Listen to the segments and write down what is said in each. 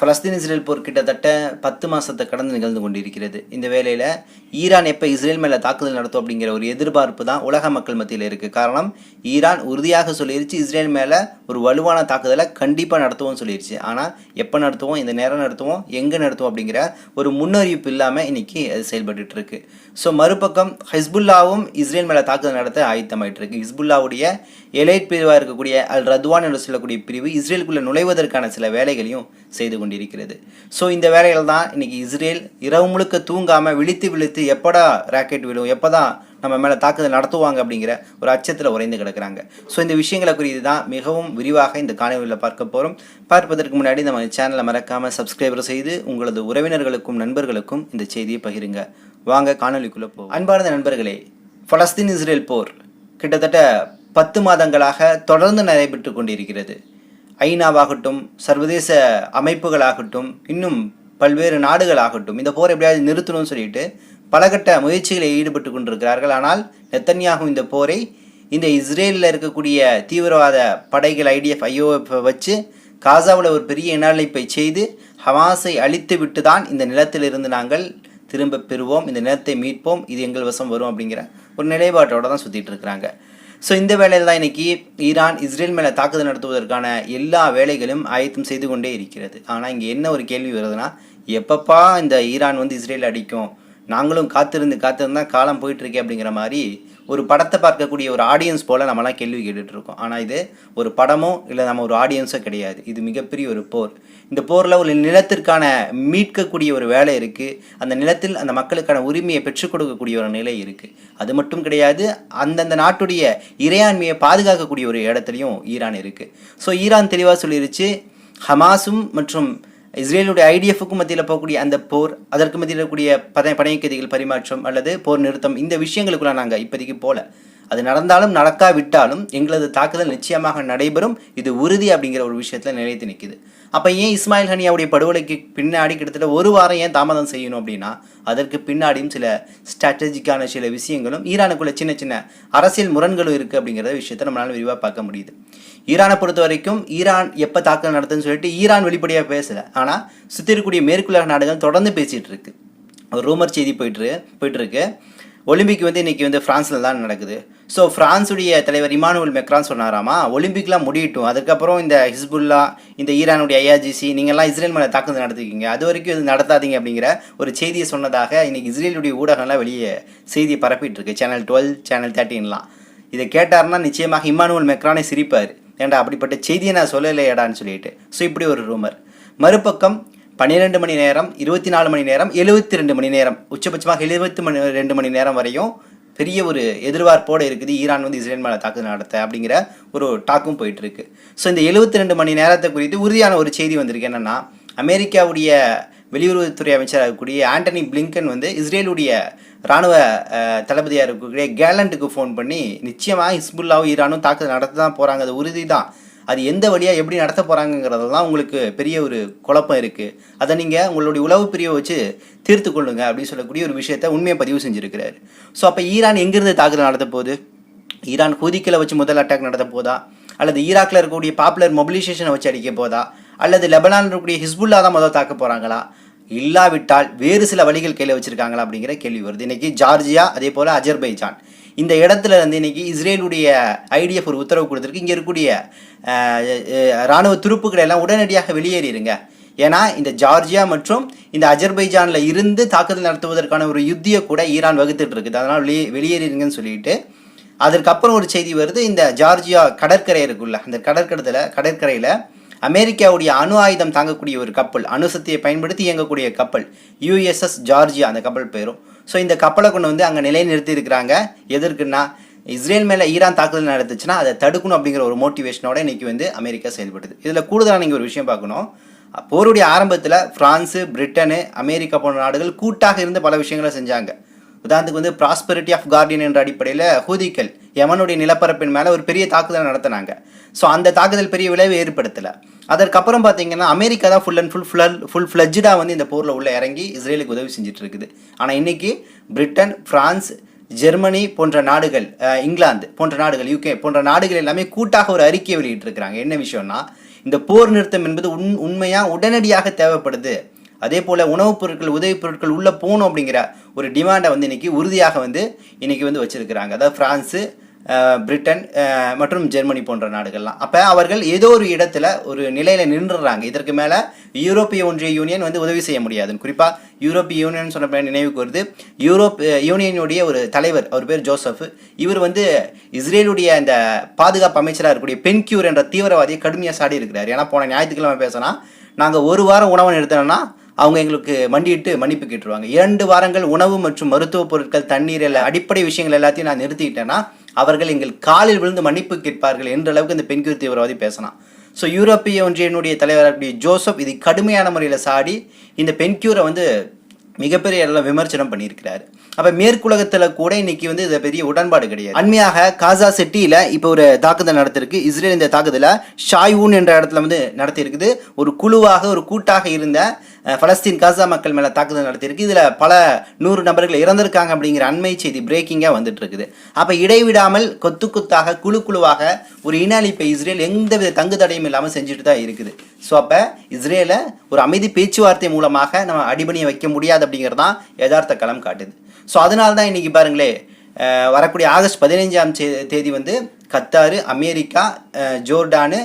Palestine Israel போர் கிட்டத்தட்ட பத்து மாதத்தை கடந்து நிகழ்ந்து கொண்டிருக்கிறது. இந்த வேளையில் ஈரான் எப்போ இஸ்ரேல் மேலே தாக்குதல் நடத்தும் அப்படிங்கிற ஒரு எதிர்பார்ப்பு தான் உலக மக்கள் மத்தியில் இருக்குது காரணம் ஈரான் உறுதியாக சொல்லிருச்சு இஸ்ரேல் மேலே ஒரு வலுவான தாக்குதலை கண்டிப்பாக நடத்துவோம்னு சொல்லிருச்சு. ஆனால் எப்போ நடத்துவோம் இந்த நேரம் நடத்துவோம் எங்கே நடத்துவோம் அப்படிங்கிற ஒரு முன்னறிவிப்பு இல்லாமல் இன்றைக்கி அது செயல்பட்டு இருக்கு. ஸோ மறுபக்கம் ஹிஸ்புல்லாவும் இஸ்ரேல் மேலே தாக்குதல் நடத்த ஆயத்தமாயிட்டு இருக்கு. ஹிஸ்புல்லாவுடைய எலைட் பிரிவாக இருக்கக்கூடிய அல் ரத்வான் என்று சொல்லக்கூடிய பிரிவு இஸ்ரேலுக்குள்ளே நுழைவதற்கான சில வேலைகளையும் செய்து கொண்டிருக்கிறது. ஸோ இந்த வேலைகள் தான் இன்னைக்கு இஸ்ரேல் இரவு முழுக்க தூங்காமல் விழித்து விழித்து எப்படா ராக்கெட் விழும் எப்போ தான் நம்ம மேலே தாக்குதல் நடத்துவாங்க அப்படிங்கிற ஒரு அச்சத்தில் உறைந்து கிடக்குறாங்க. ஸோ இந்த விஷயங்களை குறித்து தான் மிகவும் விரிவாக இந்த காணொலியில் பார்க்க போகிறோம் பார்ப்பதற்கு முன்னாடி நம்ம சேனலை மறக்காமல் சப்ஸ்கிரைபர் செய்து உங்களது உறவினர்களுக்கும் நண்பர்களுக்கும் இந்த செய்தியை பகிருங்க. வாங்க காணொலிக்குள்ளே போ அன்பார்ந்த நண்பர்களே பலஸ்தீன் இஸ்ரேல் போர் கிட்டத்தட்ட பத்து மாதங்களாக தொடர்ந்து நடைபெற்று கொண்டிருக்கிறது. ஐநாவாகட்டும் சர்வதேச அமைப்புகளாகட்டும் இன்னும் பல்வேறு நாடுகளாகட்டும் இந்த போரை எப்படியாவது நிறுத்தணும்னு சொல்லிட்டு பலகட்ட முயற்சிகளில் ஈடுபட்டு கொண்டிருக்கிறார்கள். ஆனால் நெத்தன்யாகும் இந்த போரை இந்த இஸ்ரேலில் இருக்கக்கூடிய தீவிரவாத படைகள் ஐடிஎஃப் ஐஓஎஃப் வச்சு காசாவில் ஒரு பெரிய இனஅழைப்பை செய்து ஹமாஸை அழித்து விட்டு தான் இந்த நிலத்திலிருந்து நாங்கள் திரும்ப பெறுவோம். இந்த நிலத்தை மீட்போம். இது எங்கள் வசம் வரும் அப்படிங்கிற ஒரு நிலைப்பாட்டோடு தான் சுற்றிட்டு இருக்கிறாங்க. ஸோ இந்த வேலையில் தான் இன்றைக்கி ஈரான் இஸ்ரேல் மேலே தாக்குதல் நடத்துவதற்கான எல்லா வேலைகளும் ஆயத்தம் செய்து கொண்டே இருக்கிறது. ஆனால் இங்கே என்ன ஒரு கேள்வி வருதுன்னா எப்பப்பா இந்த ஈரான் வந்து இஸ்ரேல் அடிக்கும்? நாங்களும் காத்திருந்து காத்திருந்தா காலம் போயிட்டுருக்கே அப்படிங்கிற மாதிரி ஒரு படத்தை பார்க்கக்கூடிய ஒரு ஆடியன்ஸ் போல் நம்மலாம் கேள்வி கேட்டுட்டு இருக்கோம் ஆனால் இது ஒரு படமோ இல்லை நம்ம ஒரு ஆடியன்ஸோ கிடையாது. இது மிகப்பெரிய ஒரு போர். இந்த போரில் ஒரு நிலத்திற்கான மீட்கக்கூடிய ஒரு வேலை இருக்குது அந்த நிலத்தில் அந்த மக்களுக்கான உரிமையை பெற்றுக் கொடுக்கக்கூடிய ஒரு நிலை இருக்குது அது மட்டும் கிடையாது அந்தந்த நாட்டுடைய இறையாண்மையை பாதுகாக்கக்கூடிய ஒரு இடத்துலையும் ஈரான் இருக்குது ஸோ ஈரான் தெளிவாக சொல்லிருச்சு ஹமாஸும் மற்றும் இஸ்ரேலுடைய ஐடிஎஃப்க்கும் மத்தியில் போகக்கூடிய அந்த போர் அதற்கு மத்தியில் இருக்கக்கூடிய பத படையக்கதிகள் பரிமாற்றம் அல்லது போர் நிறுத்தம் இந்த விஷயங்களுக்குள்ள நாங்கள் இப்போதைக்கு போல. அது நடந்தாலும் நடக்காவிட்டாலும் எங்களது தாக்குதல் நிச்சயமாக நடைபெறும். இது உறுதி அப்படிங்கிற ஒரு விஷயத்தில் நிலைத்து நிற்குது அப்போ ஏன் இஸ்மாயில் ஹனியாவுடைய படுகொலைக்கு பின்னாடி கிட்டத்தட்ட ஒரு வாரம் ஏன் தாமதம் செய்யணும் அப்படின்னா அதற்கு பின்னாடியும் சில ஸ்ட்ராட்டஜிக்கான சில விஷயங்களும் ஈரானுக்குள்ள சின்ன சின்ன அரசியல் முரண்களும் இருக்குது அப்படிங்கிறத விஷயத்தை நம்மளால் விரிவாக பார்க்க முடியுது. ஈரானை பொறுத்த வரைக்கும் ஈரான் எப்போ தாக்குதல் நடத்துன்னு சொல்லிட்டு ஈரான் வெளிப்படையாக பேசலை. ஆனால் சுற்றி இருக்கக்கூடிய மேற்குலக நாடுகள் தொடர்ந்து பேசிகிட்டு இருக்கு. ஒரு ரூமர் செய்தி போயிட்டு போயிட்டுருக்கு ஒலிம்பிக் வந்து இன்றைக்கி வந்து ஃப்ரான்ஸில் தான் நடக்குது. ஸோ ஃப்ரான்ஸுடைய தலைவர் இமானுவல் மெக்ரான் சொன்னாராமா ஒலிம்பிக்லாம் முடியட்டும். அதுக்கப்புறம் இந்த ஹிஸ்புல்லா இந்த ஈரானுடைய ஐஆர்ஜிசி நீங்கள்லாம் இஸ்ரேல் மேலே தாக்குதல் நடத்திக்கிங்க அது வரைக்கும் இது நடத்தாதீங்க அப்படிங்கிற ஒரு செய்தியை சொன்னதாக இன்றைக்கி இஸ்ரேலுடைய ஊடகம்லாம் வெளியே செய்தியை பரப்பிட்டுருக்கு. சேனல் டுவெல் சேனல் தேர்ட்டின்லாம் இதை கேட்டார்னா நிச்சயமாக இமானுவல் மெக்ரானே சிரிப்பார். ஏன்டா அப்படிப்பட்ட செய்தியை நான் சொல்லலையடான்னு சொல்லிட்டு. ஸோ இப்படி ஒரு ரூமர் மறுபக்கம் பன்னிரெண்டு மணி நேரம் இருபத்தி நாலு மணி நேரம் எழுபத்தி ரெண்டு மணி நேரம். உச்சபட்சமாக எழுபத்தி மணி ரெண்டு மணி நேரம் வரையும் பெரிய ஒரு எதிர்பார்ப்போடு இருக்குது ஈரான் வந்து இஸ்ரேல் மேலே தாக்குதல் நடத்த அப்படிங்கிற ஒரு டாக்கும் போயிட்டு இருக்கு ஸோ இந்த எழுபத்தி ரெண்டு மணி நேரத்தை குறித்து உறுதியான ஒரு செய்தி வந்திருக்கு. என்னென்னா அமெரிக்காவுடைய வெளியுறவுத்துறை அமைச்சராக இருக்கக்கூடிய ஆண்டனி பிளிங்கன் வந்து இஸ்ரேலுடைய ராணுவ தளபதியாக இருக்கக்கூடிய கேலண்ட்டுக்கு ஃபோன் பண்ணி நிச்சயமாக ஹிஸ்புல்லாவும் ஈரானும் தாக்குதல் நடத்த தான் போகிறாங்க அது உறுதி தான் அது எந்த வழியாக எப்படி நடத்த போகிறாங்கிறதெல்லாம் உங்களுக்கு பெரிய ஒரு குழப்பம் இருக்குது அதை நீங்கள் உங்களுடைய உளவு பிரிவை வச்சு தீர்த்து கொள்ளுங்க அப்படின்னு சொல்லக்கூடிய ஒரு விஷயத்த உண்மையை பதிவு செஞ்சுருக்கிறாரு. ஸோ அப்போ ஈரான் எங்கேருந்து தாக்குதல் நடத்த போகுது? ஈரான் ஹூதிக்களை வச்சு முதல் அட்டாக் நடத்த போதா? அல்லது ஈராக்கில் இருக்கக்கூடிய பாப்புலர் மொபிலைசேஷனை வச்சு அடிக்க போதா? அல்லது லெபனான் இருக்கக்கூடிய ஹிஸ்புல்லா தான் முதல் தாக்க போகிறாங்களா இல்லாவிட்டால் வேறு சில வழிகள் கையில் வச்சுருக்காங்களா அப்படிங்கிற கேள்வி வருது. இன்னைக்கு ஜார்ஜியா அதே போல் அஜர்பைஜான். இந்த இடத்துல இருந்து இன்னைக்கு இஸ்ரேலுடைய ஐடிஎஃப் ஒரு உத்தரவு கொடுத்துருக்கு. இங்கே இருக்கக்கூடிய இராணுவ துருப்புக்களை எல்லாம் உடனடியாக வெளியேறிடுங்க ஏன்னா இந்த ஜார்ஜியா மற்றும் இந்த அஜர்பைஜானில் இருந்து தாக்குதல் நடத்துவதற்கான ஒரு யுத்தியை கூட ஈரான் வகுத்துட்டு இருக்குது. அதனால் வெளியே வெளியேறிடுங்கன்னு சொல்லிட்டு அதற்கப்புறம் ஒரு செய்தி வருது. இந்த ஜார்ஜியா கடற்கரை இருக்குல்ல அந்த கடற்கடத்தில் கடற்கரையில் அமெரிக்காவுடைய அணு ஆயுதம் தாங்கக்கூடிய ஒரு கப்பல் அணுசக்தியை பயன்படுத்தி இயங்கக்கூடிய கப்பல் யுஎஸ்எஸ் ஜார்ஜியா அந்த கப்பல் பேரும். ஸோ இந்த கப்பலை கொண்டு வந்து அங்கே நிலைநிறுத்தி இருக்கிறாங்க. எதற்குன்னா இஸ்ரேல் மேலே ஈரான் தாக்குதல் நடந்துச்சுன்னா அதை தடுக்கணும் அப்படிங்கிற ஒரு மோட்டிவேஷனோட இன்றைக்கி வந்து அமெரிக்கா செயல்படுது. இதில் கூடுதலாக நீங்கள் ஒரு விஷயம் பார்க்கணும். போருடைய ஆரம்பத்தில் ஃப்ரான்ஸு பிரிட்டனு அமெரிக்கா போன்ற நாடுகள் கூட்டாக இருந்து பல விஷயங்களை செஞ்சாங்க. உதாரணத்துக்கு வந்து ப்ராஸ்பெரிட்டி ஆஃப் கார்டியன் என்ற அடிப்படையில் ஹூதிக்கள் யமனுடைய நிலப்பரப்பின் மேலே ஒரு பெரிய தாக்குதல் நடத்தினாங்க. ஸோ அந்த தாக்குதல் பெரிய விளைவு ஏற்படுத்தலை. அதற்கப்புறம் பார்த்தீங்கன்னா அமெரிக்கா தான் full and full full full ஃப்ளஜ்டாக வந்து இந்த போரில் உள்ள இறங்கி இஸ்ரேலுக்கு உதவி செஞ்சுட்டு இருக்குது ஆனால் இன்றைக்கி பிரிட்டன் ஃப்ரான்ஸ் ஜெர்மனி போன்ற நாடுகள் இங்கிலாந்து போன்ற நாடுகள் யூகே போன்ற நாடுகள் எல்லாமே கூட்டாக ஒரு அறிக்கையை வெளியிட்டிருக்கிறாங்க. என்ன விஷயம்னா இந்த போர் நிறுத்தம் என்பது உண் உண்மையாக உடனடியாக தேவைப்படுது. அதே போல் உணவுப் பொருட்கள் உதவிப் பொருட்கள் உள்ளே போகணும் அப்படிங்கிற ஒரு டிமாண்டை வந்து இன்னைக்கு உறுதியாக வந்து இன்றைக்கி வந்து வச்சுருக்கிறாங்க. அதாவது ஃப்ரான்ஸு பிரிட்டன் மற்றும் ஜெர்மனி போன்ற நாடுகள்லாம். அப்போ அவர்கள் ஏதோ ஒரு இடத்துல ஒரு நிலையில் நின்றுடுறாங்க இதற்கு மேலே யூரோப்பிய ஒன்றிய யூனியன் வந்து உதவி செய்ய முடியாதுன்னு குறிப்பாக யூரோப்பிய யூனியன் சொன்ன நினைவுக்கு வருது. யூரோப் யூனியனுடைய ஒரு தலைவர் அவர் பேர் ஜோசப். இவர் வந்து இஸ்ரேலுடைய இந்த பாதுகாப்பு அமைச்சராக இருக்கக்கூடிய பென்கியூர் என்ற தீவிரவாதியை கடுமையாக சாடி இருக்கிறார் ஏன்னா போன ஞாயிற்றுக்கிழமை பேசினா நாங்கள் ஒரு வாரம் உணவு நிறுத்தினோம்னா அவங்க எங்களுக்கு மண்டியிட்டு மன்னிப்பு கேட்டுருவாங்க. இரண்டு வாரங்கள் உணவு மற்றும் மருத்துவ பொருட்கள் தண்ணீர் எல்லாம் அடிப்படை விஷயங்கள் எல்லாத்தையும் நான் நிறுத்திக்கிட்டேன்னா அவர்கள் எங்கள் காலில் விழுந்து மன்னிப்பு கேட்பார்கள் என்ற அளவுக்கு இந்த பெண்குறி தீவிரவாதி பேசினான். ஸோ யூரோப்பிய ஒன்றியனுடைய தலைவர் அப்படி ஜோசப் இது கடுமையான முறையில் சாடி இந்த பெண்கியூரை வந்து மிகப்பெரிய எல்லாம் விமர்சனம் பண்ணியிருக்கிறாரு. அப்போ மேற்குலகத்தில் கூட இன்னைக்கு வந்து இது பெரிய உடன்பாடு கிடையாது. அண்மையாக காசா சிட்டியில் இப்போ ஒரு தாக்குதல் நடத்திருக்கு. இஸ்ரேல் இந்த தாக்குதலை ஷாயூன் என்ற இடத்துல வந்து நடத்தியிருக்குது. ஒரு குழுவாக ஒரு கூட்டாக இருந்த பலஸ்தீன் காசா மக்கள் மேலே தாக்குதல் நடத்தியிருக்கு. இதில் பல நூறு நபர்கள் இறந்திருக்காங்க அப்படிங்கிற அண்மை செய்தி பிரேக்கிங்காக வந்துட்டு இருக்குது அப்போ இடைவிடாமல் கொத்து கொத்தாக குழு குழுவாக ஒரு இன அழிப்பை இஸ்ரேல் எந்தவித தங்கு தடையும் இல்லாமல் செஞ்சுட்டு தான் இருக்குது. ஸோ அப்போ இஸ்ரேலை ஒரு அமைதி பேச்சுவார்த்தை மூலமாக நம்ம அடிபணியை வைக்க முடியாது அப்படிங்கிறது தான் யதார்த்த களம் காட்டுது. ஸோ அதனால தான் இன்னைக்கு பாருங்களே வரக்கூடிய ஆகஸ்ட் பதினைஞ்சாம் தேதி வந்து கத்தாரு அமெரிக்கா ஜோர்டானு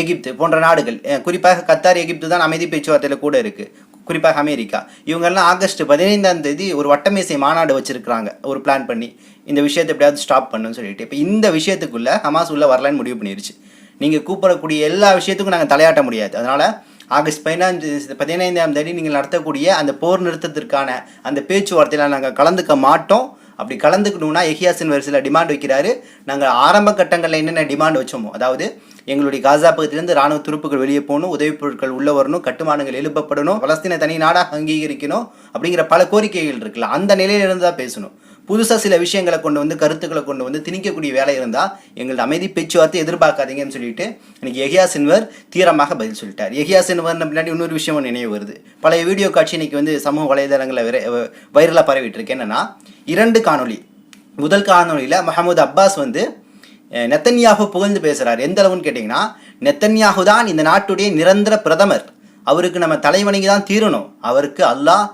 எகிப்து போன்ற நாடுகள். குறிப்பாக கத்தார் எகிப்து தான் அமைதி பேச்சுவார்த்தையில் கூட இருக்குது குறிப்பாக அமெரிக்கா. இவங்கெல்லாம் ஆகஸ்ட் பதினைந்தாம் தேதி ஒரு வட்டமேசை மாநாடு வச்சுருக்கிறாங்க. ஒரு பிளான் பண்ணி இந்த விஷயத்தை எப்படியாவது ஸ்டாப் பண்ணுன்னு சொல்லிட்டு. இப்போ இந்த விஷயத்துக்குள்ளே ஹமாஸ் உள்ள வரலான்னு முடிவு பண்ணிருச்சு. நீங்கள் கூப்பிடக்கூடிய எல்லா விஷயத்துக்கும் நாங்கள் தலையாட்ட முடியாது. அதனால் ஆகஸ்ட் பதினாஞ்சு பதினைந்தாம் தேதி நீங்கள் நடத்தக்கூடிய அந்த போர் நிறுத்தத்திற்கான அந்த பேச்சுவார்த்தையில் நாங்கள் கலந்துக்க மாட்டோம். அப்படி கலந்துக்கணும்னா எஹியாசின் வரிசையில் டிமாண்ட் வைக்கிறாரு. நாங்கள் ஆரம்ப கட்டங்களில் என்னென்ன டிமாண்ட் வச்சோமோ அதாவது எங்களுடைய காசா பகுதியிலிருந்து ராணுவ துருப்புகள் வெளியே போகணும் உதவிப் பொருட்கள் உள்ளே வரணும் கட்டுமானங்கள் எழுப்பப்படணும் பலஸ்தீன தனி நாடாக அங்கீகரிக்கணும் அப்படிங்கிற பல கோரிக்கைகள் இருக்குல்ல அந்த நிலையிலிருந்து தான் பேசணும். புதுசாக சில விஷயங்களை கொண்டு வந்து கருத்துக்களை கொண்டு வந்து திணிக்கக்கூடிய வேலை இருந்தால் எங்களது அமைதி பேச்சுவார்த்தை எதிர்பார்க்காதீங்கன்னு சொல்லிட்டு எனக்கு எஹியா சின்வர் தீரமாக பதில் சொல்லிட்டார். எஹியா சின்வர்னு பின்னாடி இன்னொரு விஷயம் நினைவு வருது. பழைய வீடியோ காட்சி இன்னைக்கு வந்து சமூக வலைதளங்களில் வைரலாக பரவிட்டு இருக்கு. என்னன்னா இரண்டு காணொளி. முதல் காணொளியில் மஹமூத் அப்பாஸ் வந்து நெத்தன்யாகு புகழ்ந்து பேசுகிறார் எந்த அளவுன்னு கேட்டிங்கன்னா நெத்தன்யாகு தான் இந்த நாட்டுடைய நிரந்தர பிரதமர். அவருக்கு நம்ம தலைவணங்கி தான் தீரணும். அவருக்கு அல்லாஹ்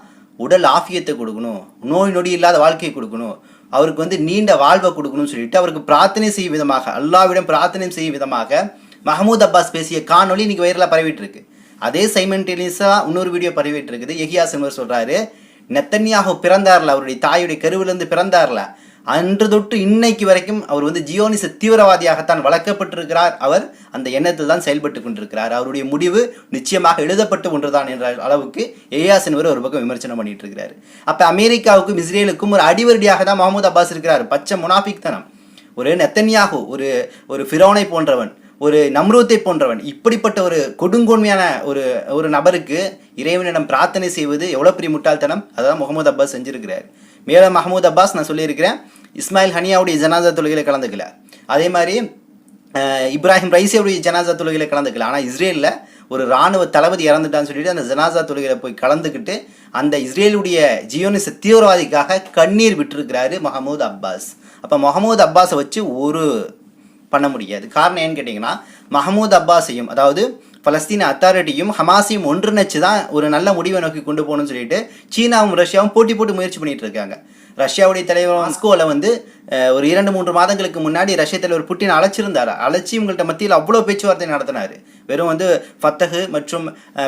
உடல் ஆஃபியத்தை கொடுக்கணும். நோய் நொடி இல்லாத வாழ்க்கையை கொடுக்கணும். அவருக்கு வந்து நீண்ட வாழ்வை கொடுக்கணும்னு சொல்லிட்டு அவருக்கு பிரார்த்தனை செய்யும் விதமாக அல்லாவிடம் பிரார்த்தனை செய்யும் விதமாக மஹமூத் அப்பாஸ் பேசிய காணொலி இன்றைக்கி வைரலாக பரவிட்டு இருக்கு அதே சைமன்டேனியஸாக இன்னொரு வீடியோ பரவிட்டு இருக்குது எஹியா சின்வர் சொல்றாரு நெத்தன்யாகு பிறந்தார்ல அவருடைய தாயுடைய கருவிலேருந்து பிறந்தார்ல அன்று தொட்டு இன்னைக்கு வரைக்கும் அவர் வந்து ஜியோனிச தீவிரவாதியாகத்தான் வளர்க்கப்பட்டிருக்கிறார். அவர் அந்த எண்ணத்தில் தான் செயல்பட்டு கொண்டிருக்கிறார். அவருடைய முடிவு நிச்சயமாக எழுதப்பட்டு ஒன்றுதான் என்ற அளவுக்கு ஏயா என்பவர் ஒரு பக்கம் விமர்சனம் பண்ணிட்டு இருக்கிறாரு. அப்போ அமெரிக்காவுக்கும் இஸ்ரேலுக்கும் ஒரு அடிவரடியாக தான் மஹமூத் அப்பாஸ் இருக்கிறார். பச்சை முனாஃபிக் தனம். ஒரு நெத்தன்யாகு ஒரு ஒரு ஃபிரோனை போன்றவன் ஒரு நம்ரூத்தை போன்றவன் இப்படிப்பட்ட ஒரு கொடுங்கோன்மையான ஒரு ஒரு நபருக்கு இறைவனிடம் பிரார்த்தனை செய்வது எவ்வளோ பெரிய முட்டாள்தனம்? அதான் முகமது அப்பாஸ் செஞ்சிருக்கிறார். மேலும் மஹமூத் அப்பாஸ் நான் சொல்லியிருக்கிறேன் இஸ்மாயில் ஹனியாவுடைய ஜனாதா தொழுகையில் கலந்துக்கல. அதே மாதிரி இப்ராஹிம் ரைசியுடைய ஜனாசா தொழுகையில் கலந்துக்கல. ஆனால் இஸ்ரேலில் ஒரு ராணுவ தளபதி இறந்துட்டான்னு சொல்லிட்டு அந்த ஜனாசா தொழுகையில் போய் கலந்துக்கிட்டு அந்த இஸ்ரேலுடைய ஜியோனிச தீவிரவாதிக்காக கண்ணீர் விட்டுருக்கிறாரு மஹமூத் அப்பாஸ். அப்போ மஹமூத் அப்பாஸை வச்சு ஒரு பண்ண முடியாது. காரணம் ஏன்னு கேட்டிங்கன்னா மஹமூத் அப்பாஸையும் அதாவது பலஸ்தீன அத்தாரிட்டியும் ஹமாஸையும் ஒன்றிணைச்சு தான் ஒரு நல்ல முடிவை நோக்கி கொண்டு போகணும்னு சொல்லிட்டு சீனாவும் ரஷ்யாவும் போட்டி போட்டு முயற்சி பண்ணிகிட்டு இருக்காங்க. ரஷ்யாவுடைய தலைவர் மாஸ்கோவில் வந்து ஒரு இரண்டு மூன்று மாதங்களுக்கு முன்னாடி ரஷ்ய தலைவர் புட்டின் அழைச்சிருந்தார்? அழைச்சி உங்கள்கிட்ட மத்தியில் அவ்வளோ பேச்சுவார்த்தை நடத்தினார். வெறும் வந்து ஃபத்தஹு மற்றும்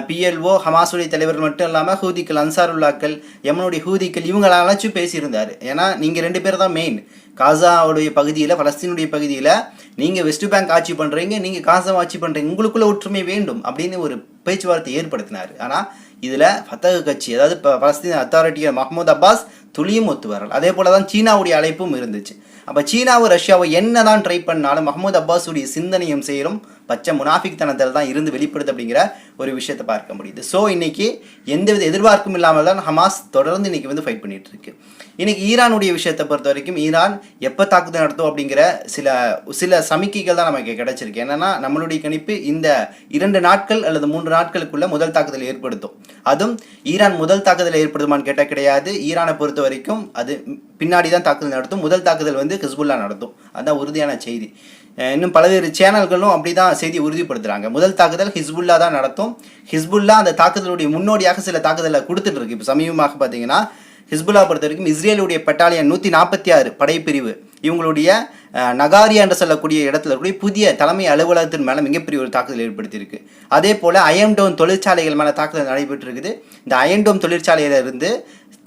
பிஎல்ஓ ஹமாஸுடைய தலைவர்கள் மட்டும் இல்லாமல் ஹூதிக்கள் அன்சாருல்லாக்கள் யமனுடைய ஹூதிக்கள் இவங்களை அழைச்சி பேசியிருந்தார். ஏன்னா நீங்கள் ரெண்டு பேர் தான் மெயின் காசாவுடைய பகுதியில் பலஸ்தீனுடைய பகுதியில் நீங்கள் வெஸ்ட் பேங்க் ஆட்சி பண்ணுறீங்க நீங்கள் காசா ஆட்சி பண்ணுறீங்க உங்களுக்குள்ள ஒற்றுமை வேண்டும் அப்படின்னு ஒரு பேச்சுவார்த்தை ஏற்படுத்தினார். ஆனால் இதில் ஃபத்தகு கட்சி அதாவது பலஸ்தீன் அத்தாரிட்டியர் மஹமூத் அப்பாஸ் துளியும் ஒத்து வரல அதே போல தான் சீனாவுடைய அழைப்பும் இருந்துச்சு. அப்போ சீனாவும் ரஷ்யாவும் என்ன தான் ட்ரை பண்ணாலும் மஹமூத் அப்பாஸுடைய சிந்தனையும் செயலும் பச்சை முனாஃபிக்தனத்தில் தான் இருந்து வெளிப்படுது அப்படிங்கிற ஒரு விஷயத்தை பார்க்க முடியுது. ஸோ இன்றைக்கி எந்தவித எதிர்பார்ப்பும் இல்லாமல் தான் ஹமாஸ் தொடர்ந்து இன்னைக்கு வந்து ஃபைட் பண்ணிகிட்டு இருக்கு இன்றைக்கி ஈரானுடைய விஷயத்தை பொறுத்த வரைக்கும் ஈரான் எப்போ தாக்குதல் நடத்தும் அப்படிங்கிற சில சில சமிக்கைகள் தான் நமக்கு கிடைச்சிருக்கு. என்னென்னா நம்மளுடைய கணிப்பு இந்த இரண்டு நாட்கள் அல்லது மூன்று நாட்களுக்குள்ள முதல் தாக்குதல் ஏற்படுத்தும். அதுவும் ஈரான் முதல் தாக்குதல் ஏற்படுத்துமான்னு கேட்டால் கிடையாது. ஈரானை பொறுத்த வரைக்கும் அது பின்னாடி தான் தாக்குதல் நடத்தும். முதல் தாக்குதல் வந்து ஹிஸ்புல்லா நடத்தும். அதுதான் உறுதியான செய்தி. இன்னும் பல்வேறு சேனல்களும் அப்படி தான் செய்தி உறுதிப்படுத்துகிறாங்க முதல் தாக்குதல் ஹிஸ்புல்லா தான் நடத்தும். ஹிஸ்புல்லா அந்த தாக்குதலுடைய முன்னோடியாக சில தாக்குதலை கொடுத்துட்டு இருக்கு. இப்போ சமீபமாக பார்த்தீங்கன்னா ஹிஸ்புல்லா பொறுத்த வரைக்கும் இஸ்ரேலுடைய பெட்டாலியன் நூற்றி நாற்பத்தி ஆறு படைப்பிரிவு இவங்களுடைய நகாரியா என்று சொல்லக்கூடிய இடத்துல இருக்கக்கூடிய புதிய தலைமை அலுவலகத்தின் மேலே மிகப்பெரிய ஒரு தாக்குதல் ஏற்படுத்தியிருக்கு. அதே போல் அயன்டோம் தொழிற்சாலைகள் மேலே தாக்குதல் நடைபெற்றிருக்குது. இந்த அயன்டோம் தொழிற்சாலையிலிருந்து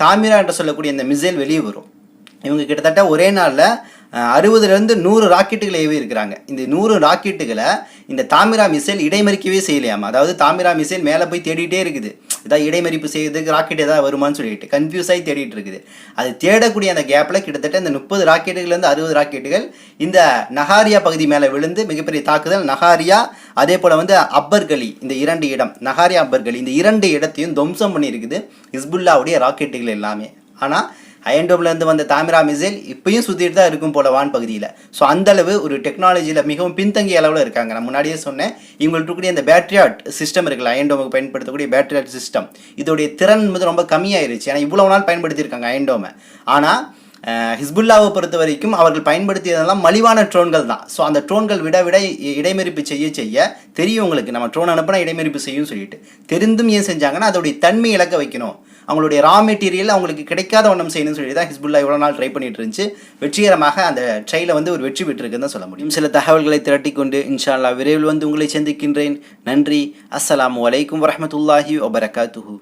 தாமிரா என்று சொல்லக்கூடிய இந்த மிசைல் வெளியே வரும். இவங்க கிட்டத்தட்ட ஒரே நாளில் அறுபதுலேருந்து நூறு ராக்கெட்டுகளை ஏவி இருக்கிறாங்க. இந்த நூறு ராக்கெட்டுகளை இந்த தாமிரா மிசைல் இடைமறிக்கவே செய்யலையாம்? அதாவது தாமிரா மிசைல் மேலே போய் தேடிட்டே இருக்குது. ஏதாவது இடைமறிப்பு செய்யறதுக்கு ராக்கெட் ஏதாவது வருமான்னு சொல்லிட்டு கன்ஃபியூஸ் ஆகி தேடிட்டு இருக்குது. அது தேடக்கூடிய அந்த கேப்பில் கிட்டத்தட்ட இந்த முப்பது ராக்கெட்டுகள்லேருந்து அறுபது ராக்கெட்டுகள் இந்த நகாரியா பகுதி மேலே விழுந்து மிகப்பெரிய தாக்குதல். நகாரியா அதே போல் வந்து அப்பர்கலி இந்த இரண்டு இடம். நகாரியா அப்பர்கலி இந்த இரண்டு இடத்தையும் துவம்சம் பண்ணியிருக்குது ஹிஸ்புல்லாவுடைய ராக்கெட்டுகள் எல்லாமே. ஆனால் அயன்டோம்லேருந்து வந்த தாமிரா மிசைல் இப்பயும் சுற்றிட்டு தான் இருக்கும் போல வான் பகுதியில். ஸோ அந்தளவு ஒரு டெக்னாலஜியில் மிகவும் பின்தங்கிய அளவில் இருக்காங்க. நான் முன்னாடியே சொன்னேன் இவங்கள்ட்ட இருக்கக்கூடிய இந்த பேட்ரியாட் சிஸ்டம் இருக்குல்ல அயன்டோமுக்கு பயன்படுத்தக்கூடிய பேட்ரியாட் சிஸ்டம் இதோடைய திறன் வந்து ரொம்ப கம்மியாயிருச்சு. ஏன்னா இவ்வளோ நாள் பயன்படுத்தியிருக்காங்க அயன்டோமை ஆனால் ஹிஸ்புல்லாவை பொறுத்த வரைக்கும் அவர்கள் பயன்படுத்தியதெல்லாம் மலிவான ட்ரோன்கள் தான். ஸோ அந்த ட்ரோன்கள் விட விட இ- இடைமறிப்பு செய்ய செய்ய தெரியும் உங்களுக்கு. நம்ம ட்ரோன் அனுப்பினா இடைமறிப்பு செய்யும் சொல்லிட்டு. தெரிந்தும் ஏன் செஞ்சாங்கன்னா அதோடைய தன்மை இழக்க வைக்கணும். அவங்களுடைய ரா மெட்டீரியல் அவங்களுக்கு கிடைக்காத ஒன்றும் செய்யணும்னு சொல்லி தான் ஹிஸ்புல்லா இவ்வளோ நாள் ட்ரை பண்ணிட்டு இருந்துச்சு. வெற்றிகரமாக அந்த ட்ரையில் வந்து ஒரு வெற்றி பெற்றிருக்குன்னு தான் சொல்ல முடியும். சில தகவல்களை திரட்டிக்கொண்டு கொண்டு இன்ஷால்லா விரைவில் வந்து உங்களை சந்திக்கின்றேன். நன்றி. அஸ்ஸலாமு அலைக்கும் வரமத்துல்லாஹி வபரகாத்துஹு.